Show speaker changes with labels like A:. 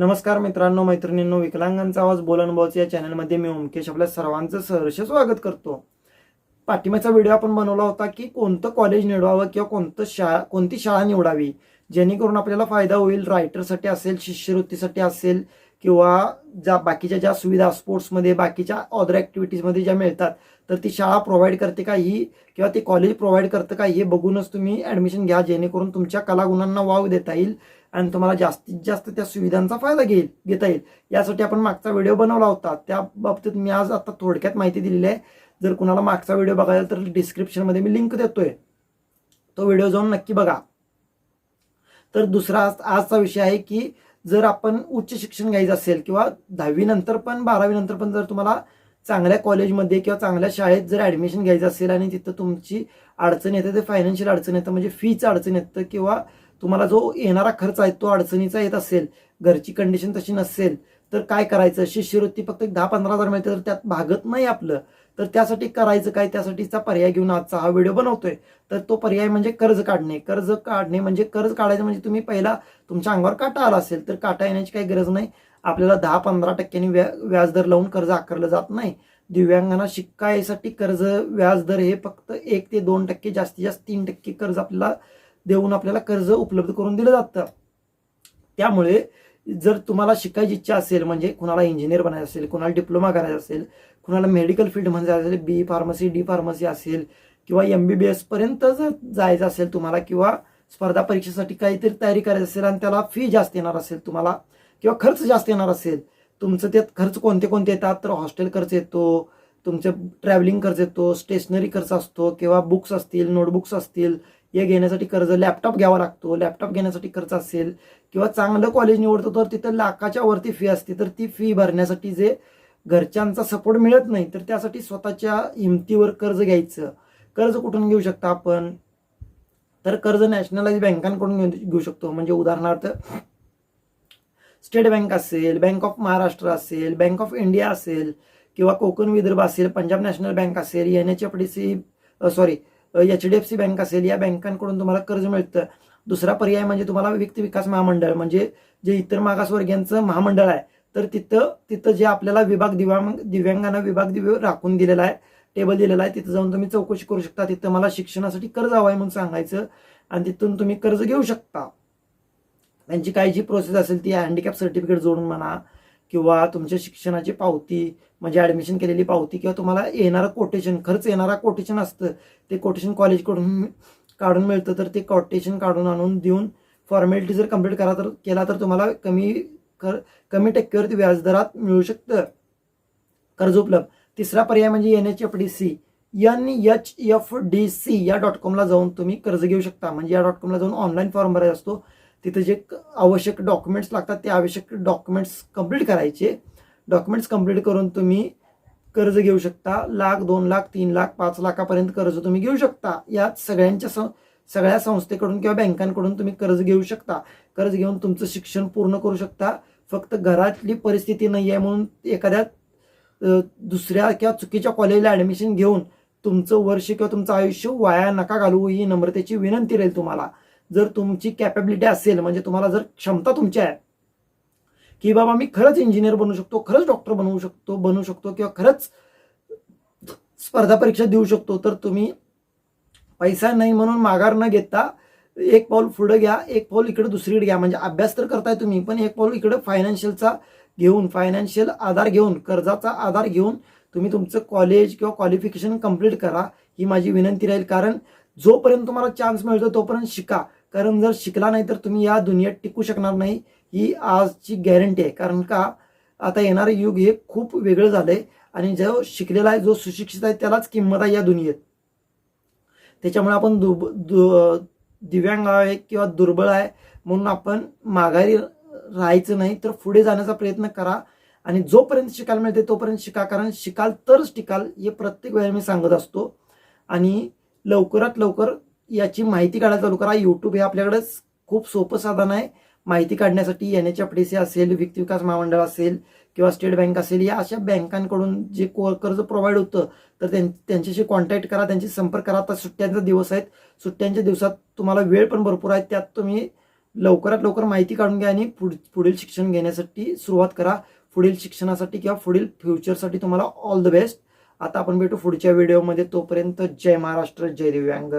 A: नमस्कार मित्रांनो मैत्रिणींनो विकलांगांचा आवाज बोलन अनुभवाचं या चॅनलमध्ये मी ओमकेश आपल्या सर्वांचं सहर्ष स्वागत करतो. पाठिंब्याचा व्हिडिओ आपण बनवला होता की कोणतं कॉलेज निवडावं किंवा कोणतं शाळा कोणती शाळा निवडावी? जेणेकरून आपल्याला फायदा होईल रायटरसाठी असेल शिष्यवृत्तीसाठी असेल किंवा ज्या बाकीच्या ज्या सुविधा स्पोर्ट्समध्ये बाकीच्या अदर ॲक्टिव्हिटीजमध्ये ज्या मिळतात तर ती शाळा प्रोव्हाइड करते का ही किंवा ती कॉलेज प्रोव्हाइड करतं का हे बघूनच तुम्ही ॲडमिशन घ्या जेणेकरून तुमच्या कलागुणांना वाव देता येईल आणि तुम्हाला जास्तीत जास्त त्या सुविधांचा फायदा घेईल घेता येईल. यासाठी आपण मागचा व्हिडिओ बनवला होता. त्या बाबतीत मी आज आता थोडक्यात माहिती दिलेली आहे. जर कुणाला मागचा व्हिडिओ बघायला तर डिस्क्रिप्शनमध्ये मी लिंक देतोय. तो व्हिडिओ जाऊन नक्की बघा. तर दुसरा आज- आजचा विषय आहे की जर आपण उच्च शिक्षण घ्यायचं असेल किंवा दहावीनंतर पण बारावीनंतर पण जर तुम्हाला चांगल्या कॉलेजमध्ये किंवा चांगल्या शाळेत जर ॲडमिशन घ्यायचं असेल आणि तिथं तुमची अडचण येते ते फायनान्शियल अडचण येतं म्हणजे फीचं अडचण येतं किंवा तुम्हाला जो येणारा खर्च आहे तो अडचणीचा येत असेल घरची कंडिशन तशी नसेल तर काय करायचं? शिष्यवृत्ती फक्त एक दहा पंधरा हजार मिळते तर त्यात भागत नाही आपलं. तर त्यासाठी करायचं काय? त्यासाठीचा पर्याय घेऊन आजचा हा व्हिडिओ बनवतोय. तर तो पर्याय म्हणजे कर्ज काढणे. कर्ज काढणे म्हणजे कर्ज काढायचं म्हणजे तुम्ही पहिला तुमच्या अंगावर काटा आला असेल तर काटा येण्याची काही गरज नाही. आपल्याला दहा पंधरा टक्क्यांनी व्या व्याजदर लावून कर्ज आकारलं जात नाही. दिव्यांगांना शिकायसाठी कर्ज व्याजदर हे फक्त एक ते दोन टक्के जास्तीत जास्त तीन टक्के कर्ज आपल्याला देऊन आपल्याला कर्ज उपलब्ध करून दिलं जातं. त्यामुळे जर तुम्हाला शिकायची इच्छा असेल म्हणजे कुणाला इंजिनियर बनायचं असेल कुणाला डिप्लोमा करायचा असेल कुणाला मेडिकल फील्ड म्हणजे असेल बी फार्मसी डी फार्मसी असेल किंवा एम बी बी एसपर्यंत जर जायचं असेल तुम्हाला किंवा स्पर्धा परीक्षेसाठी काहीतरी तयारी करायची असेल आणि त्याला फी जास्त येणार असेल तुम्हाला किंवा खर्च जास्त येणार असेल तुमचं त्यात खर्च कोणते कोणते येतात तर हॉस्टेल खर्च येतो तुमचं ट्रॅव्हलिंग खर्च येतो स्टेशनरी खर्च असतो किंवा बुक्स असतील नोटबुक्स असतील हे घेण्यासाठी कर्ज लॅपटॉप घ्यावा लागतो. लॅपटॉप घेण्यासाठी खर्च असेल किंवा चांगलं कॉलेज निवडतो तर तिथं लाखाच्या वरती फी असते. तर ती फी भरण्यासाठी जे घरच्यांचा सपोर्ट मिळत नाही तर त्यासाठी स्वतःच्या हिमतीवर कर्ज घ्यायचं. कर्ज कुठून घेऊ शकता आपण? तर कर्ज नॅशनलाइज बँकांकडून घेऊ घेऊ शकतो. म्हणजे उदाहरणार्थ स्टेट बँक असेल बँक ऑफ महाराष्ट्र असेल बँक ऑफ इंडिया असेल किंवा कोकण विदर्भ असेल पंजाब नॅशनल बँक असेल N H F D C sorry H D F C bank असेल या बँकांकडून तुम्हाला कर्ज मिळतं. दुसरा पर्याय म्हणजे तुम्हाला व्यक्ती विकास महामंडळ म्हणजे जे इतर मागासवर्गीयांचं महामंडळ आहे तर तिथं तिथं जे आपल्याला विभाग दिव्यांग दिव्यांगांना विभाग दिव्य राखून दिलेला आहे टेबल दिलेला आहे तिथं जाऊन तुम्ही चौकशी करू शकता. तिथं मला शिक्षणासाठी कर्ज हवं आहे म्हणून सांगायचं आणि तिथून तुम्ही कर्ज घेऊ शकता. त्यांची काही जी प्रोसेस असेल ती हँडिकॅप सर्टिफिकेट जोडून म्हणा किंवा तुमच्या शिक्षणाची पावती म्हणजे ॲडमिशन केलेली पावती किंवा तुम्हाला येणारं कोटेशन खर्च येणारा कोटेशन असतं ते कोटेशन कॉलेजकडून काढून मिळतं तर ते कोटेशन काढून आणून देऊन फॉर्मॅलिटी जर कंप्लीट करा तर केला तर तुम्हाला कमी कर कमी टक्केवरती व्याजदरात मिळू शकतं. कर्ज उपलब्ध तिसरा पर्याय म्हणजे N H F D C N H F D C या डॉट कॉमला जाऊन तुम्ही कर्ज घेऊ शकता. म्हणजे या डॉट कॉमला जाऊन ऑनलाईन फॉर्म भरायचा असतो. तिथे जे क- आवश्यक डॉक्युमेंट्स लागतात ते आवश्यक डॉक्युमेंट्स कंप्लीट करायचे. डॉक्युमेंट्स कंप्लीट करून तुम्ही कर्ज घेऊ शकता. लाख दोन लाख तीन लाख पाच लाखापर्यंत कर्ज तुम्ही घेऊ शकता. या सगळ्यांच्या स सगळ्या संस्थेकडून किंवा बँकांकडून तुम्ही कर्ज घेऊ शकता. कर्ज घेऊन तुमचं शिक्षण पूर्ण करू शकता. फक्त घरातली परिस्थिती नाही आहे म्हणून एखाद्या दुसऱ्या किंवा चुकीच्या कॉलेजला ॲडमिशन घेऊन तुमचं वर्ष किंवा तुमचं आयुष्य वाया नका घालवू. ही नम्रतेची विनंती राहील तुम्हाला. जर तुमची कॅपॅबिलिटी असेल म्हणजे तुम्हाला जर क्षमता तुमची आहे की बाबा मी खरंच इंजिनियर बनू शकतो खरंच डॉक्टर बनवू शकतो बनू शकतो किंवा खरंच स्पर्धा परीक्षा देऊ शकतो तर तुम्ही पैसा नाही म्हणून माघार न घेता एक पाऊल पुढं घ्या एक पाऊल इकडे दुसरीकडे घ्या. म्हणजे अभ्यास तर करताय तुम्ही पण एक पाऊल इकडे फायनान्शियलचा घेऊन फायनान्शियल आधार घेऊन कर्जाचा आधार घेऊन तुम्ही तुमचं कॉलेज किंवा क्वालिफिकेशन कंप्लीट करा ही माझी विनंती राहील. कारण जोपर्यंत तुम्हाला चान्स मिळतो तोपर्यंत शिका. कारण जर शिकला नाही तर तुम्ही या दुनियेत टिकू शकणार नाही ही आजची गॅरंटी आहे. कारण का आता येणारं युग हे खूप वेगळं झालंय आणि जो शिकलेला आहे जो सुशिक्षित आहे त्यालाच किंमत आहे या दुनियेत. त्याच्यामुळे आपण दुर्ब दु दिव्यांग आहे किंवा दुर्बळ आहे म्हणून आपण माघारी राहायचं नाही तर पुढे जाण्याचा प्रयत्न करा. आणि जोपर्यंत शिकायला मिळते तोपर्यंत शिका. कारण शिकाल तरच टिकाल हे प्रत्येक वेळेला मी सांगत असतो. आणि लवकरात लवकर याची माहिती काढायला चालू करा. यूट्यूब हे आपल्याकडे खूप सोपं साधन आहे. माहिती काढण्यासाठी N H F D C असेल वित्त विकास महामंडळ असेल किंवा स्टेट बँक असेल या अशा बँकांकडून जे कर्ज प्रोव्हाइड होतं तर त्यां त्यांच्याशी कॉन्टॅक्ट करा त्यांची संपर्क करा. आता सुट्ट्यांचा दिवस आहेत. सुट्ट्यांच्या दिवसात तुम्हाला वेळ पण भरपूर आहे. त्यात तुम्ही लवकरात लवकर माहिती काढून घ्या आणि पुढ पुढील शिक्षण घेण्यासाठी सुरुवात करा. पुढील शिक्षणासाठी किंवा पुढील फ्युचरसाठी तुम्हाला ऑल द बेस्ट आता आपण भेटू पुढच्या व्हिडिओमध्ये तोपर्यंत जय महाराष्ट्र जय दिव्यांग.